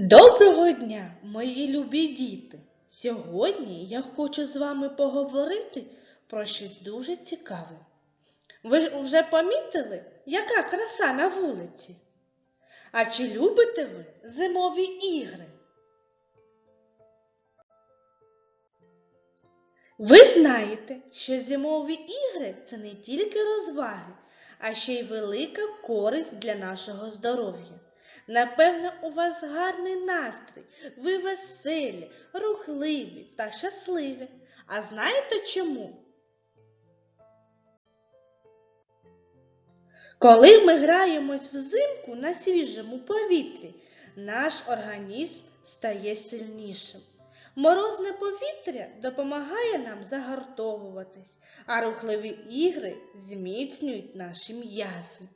Доброго дня, мої любі діти! Сьогодні я хочу з вами поговорити про щось дуже цікаве. Ви ж вже помітили, яка краса на вулиці? А чи любите ви зимові ігри? Ви знаєте, що зимові ігри це не тільки розваги, а ще й велика користь для нашого здоров'я. Напевно, у вас гарний настрій, ви веселі, рухливі та щасливі. А знаєте чому? Коли ми граємось взимку на свіжому повітрі, наш організм стає сильнішим. Морозне повітря допомагає нам загартовуватись, а рухливі ігри зміцнюють наші м'язи.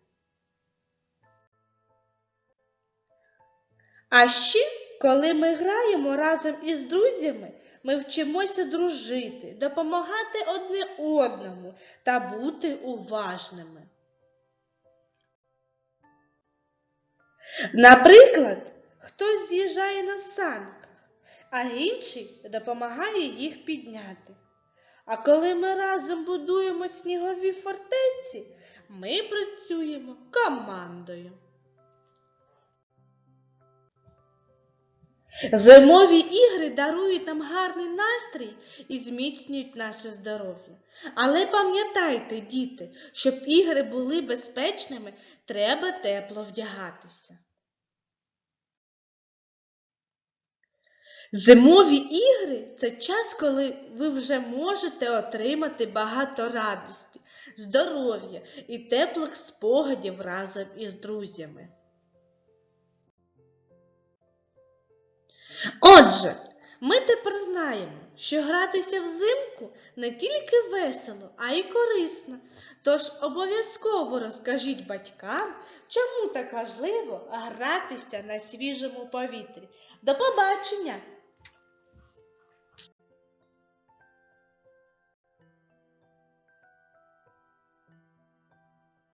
А ще, коли ми граємо разом із друзями, ми вчимося дружити, допомагати одне одному та бути уважними. Наприклад, хтось з'їжджає на санках, а інший допомагає їх підняти. А коли ми разом будуємо снігові фортеці, ми працюємо командою. Зимові ігри дарують нам гарний настрій і зміцнюють наше здоров'я. Але пам'ятайте, діти, щоб ігри були безпечними, треба тепло вдягатися. Зимові ігри це час, коли ви вже можете отримати багато радості, здоров'я і теплих спогадів разом із друзями. Отже, ми тепер знаємо, що гратися взимку не тільки весело, а й корисно. Тож обов'язково розкажіть батькам, чому так важливо гратися на свіжому повітрі. До побачення!